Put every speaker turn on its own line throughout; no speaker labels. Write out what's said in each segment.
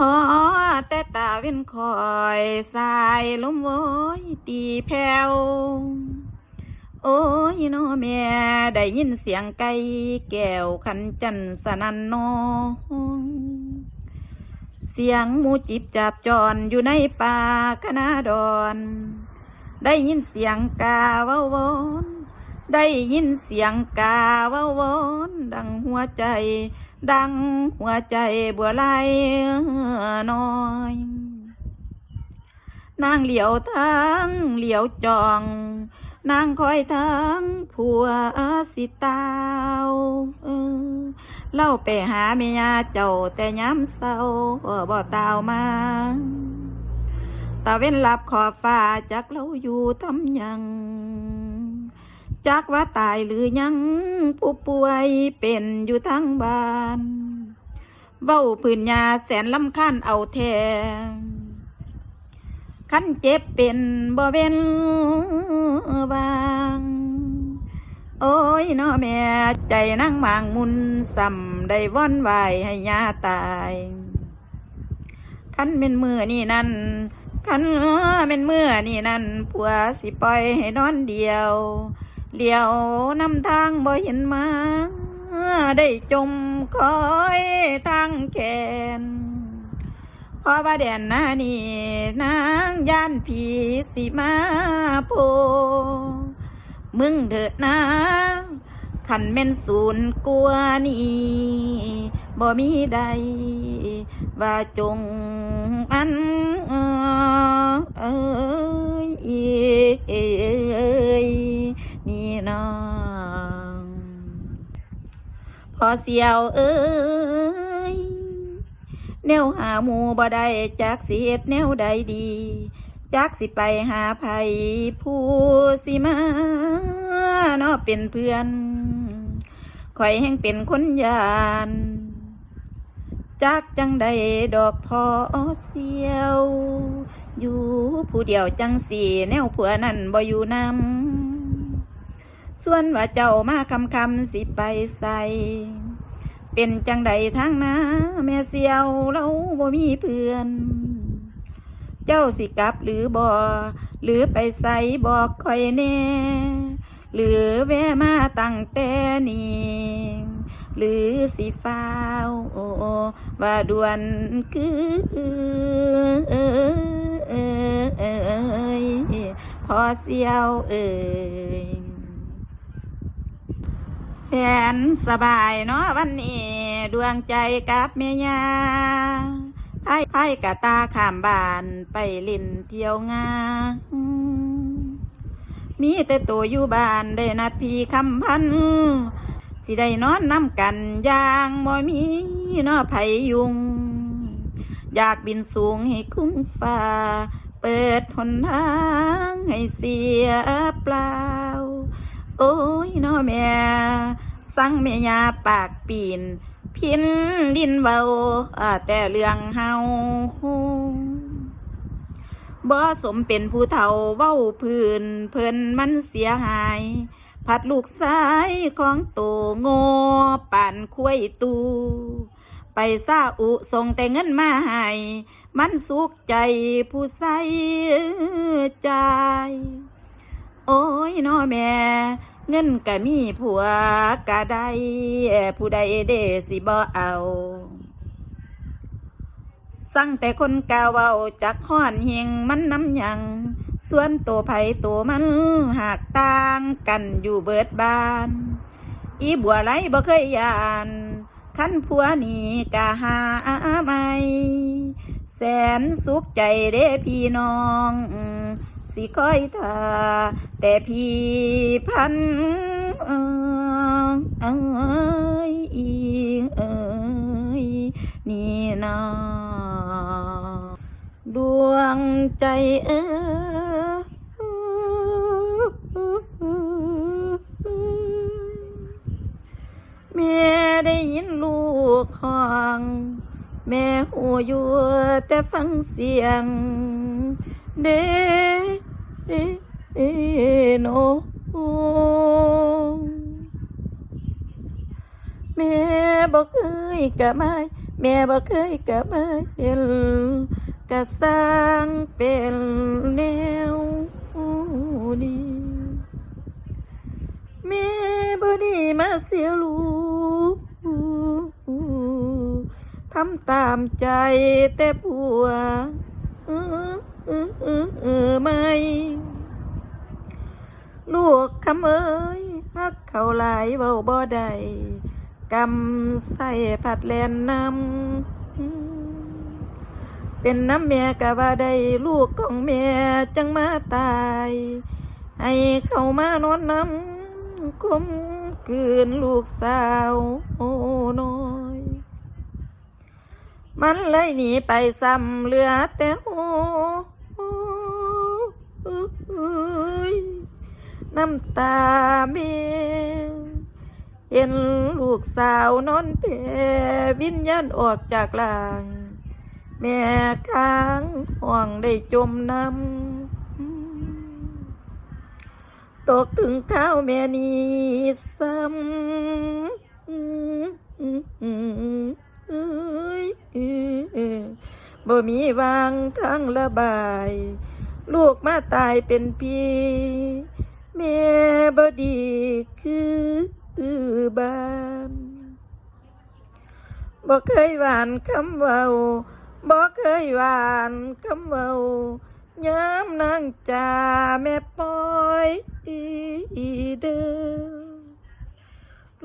ฮอแต่ตาเว้นคอยสายลมโวยตีแผ่วโอ้ยน้อแม่ได้ยินเสียงไก่แก้วขันจันสนันนองเสียงมูจิบจับจอนอยู่ในป่าคณาดอน ได้ยินเสียงกาเว้าวนได้ยินเสียงกาเว้าวนดังหัวใจ ดังหัวใจบัวไหลน้อยนางเหลียวทั้งเหลียวจอง นางคอยทั้งผัวสิตาวเล่าไปหาเมียเจ้าแต่ย้ำเศร้าบ่ตาวมาตาเว้นหลับขอบฟ้าจักเราอยู่ทำยัง จักว่าตายหรือยังผู้ป่วยเป็นอยู่ทั้งบ้านเว้าพื้นยาแสนลำคันเอาแทนขันเจ็บเป็นบ่เว้นบาง โอ้ยน้อแม่ใจนั่งมางมุนซ้ำได้ว่อนไหวให้ยาตายขันเป็นมือนี่นั่นขันเป็นมือนี่นั่นผัวสิปล่อยให้นอนเดียว เลี้ยวนำทางบ่เห็นมา ได้จมคอยทางแขนเพราะว่าแดนหน้านี่นางย่านผีสิมาโพมึงเถิดนะขันเม่นศูนย์กลัวนี่บ่มีใด ว่าจงอันเอ้ย นี่น้องพอเสียวเอ้ยแนวหาหมูบ่ได้จักสิเฮ็ดแนวใดดีจักสิไปหาไผผู้สิมาเนาะเป็นเพื่อนข่อยแห่งเป็นคนยานจักจังใดดอกพอเสียว อยู่ผู้เดียวจังสีแนวผัวนั่นบ่อยู่นำ ส่วนว่าเจ้ามาคำคำสิไปใส่เป็นจังใดทางนาแม่เสียวเราบ่มีเพื่อน เจ้าสิกลับหรือบ่หรือไปใส่บอกคอยแน่หรือแวะมาตั้งแต่นี้หรือสิฟ้าวโอว่าด่วนคือเอยพอเสียวเอ่ย แสนสบายเนาะวันนี้ดวงใจกับเมียไพ่ไพ่กะตาขามบานไปลินเที่ยวงามีแต่ตัวอยู่บ้านได้นัดพี่คำพัน สิได้นอนน้ำกันอย่างบ่มีเนาะไผยุง อยากบินสูงให้คุ้งฟ้า เปิดหนทางให้เสียปลา โอ้ยน้อแม่สั่งแม่ยาปากปีน พินดินเบาอ่าแต่เรื่องเฮาบ่สมเป็นผู้เฒ่าเว้าพื้น เพิ่นมันเสียหาย พัดลูกซ้ายของโตโง่ป่านคุ้ยตู ไปซาอุส่งแต่เงินมาให้มันสุขใจผู้ใส่ใจ โอ้ยน้อแม่ เงินก็มีผัวก็ได้ผู้ใดเดสิบ่เอา สั่งแต่คนกาเว้าจักห้อนเฮงมันน้ำหยัง ส่วนตัวไผ่ตัวมันหากต่างกันอยู่เบิดบาน อีบัวไหลบ่เคยยานคันผัวนี่กะหาไม่แสนสุขใจเด้พี่น้อง สิคอยท่าแต่พี่พันเอ้ยเอ้ยนี่นาดวงใจเอ้ยแม่ได้ยินลูกห้องแม่หูอยู่แต่ฟังเสียงเด เอเอโนแม่บอกเคยกะไม่แม่บ่เคยกลับมาเห็นกะสร้างเป็นแนวนี้แม่บ่ได้มาเสียลูกทำตามใจแต่ผัว อเออเออเออไม่ลูกคำเอ้ยฮักเขาหลายเบาบ่ได้กำใส่ผัดแลนนำเป็นน้ำแม่กะว่าได้ลูกของแม่จังมาตาย ให้เข้ามานอนน้ำคุมคืนลูกสาวโอ้น้อยมันเลยหนีไปซ้ำเหลือแต่หัว น้ำตาเมียเห็นลูกสาวนอนเปวิญญาณออกจากหลาง แม่ค้างห่วงได้จมน้ำตกถึงข้าวแม่นี้ซ้ำบ่มีวางทางระบาย ลูกมาตายเป็นพี่ แม่บ่ดีคือบ้านบ่เคยหวานคำเว้าบ่เคยหวานคำเว้าย้ำนางจ่าแม่ปอยเด้อ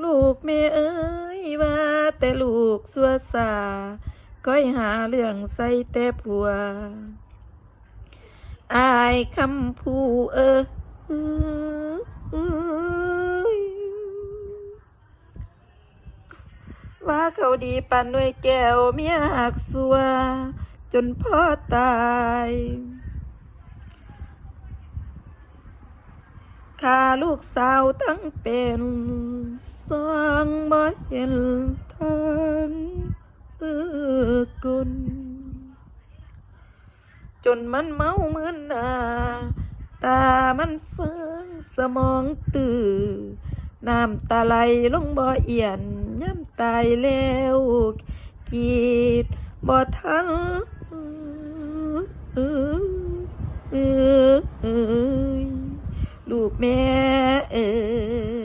ลูกแม่เอ้ยว่าแต่ลูกสัวสาก้อยหาเรื่องใส่แต่ผัวอายคำผู้เออเอ้ย ว่าเขาดีปันด้วยแก้วเมียหักสัว จนพ่อตายข้าลูกสาวทั้งเป็นสร้างบ่เห็นทางเออกุนจนมันเมาเหมือนนา ตามันเฟืองสมองตื่นน้ำตาไหลลงบ่อเอียนย่ำตายแล้วกีดบ่ทันเออเออเออลูกแม่เอ๋ย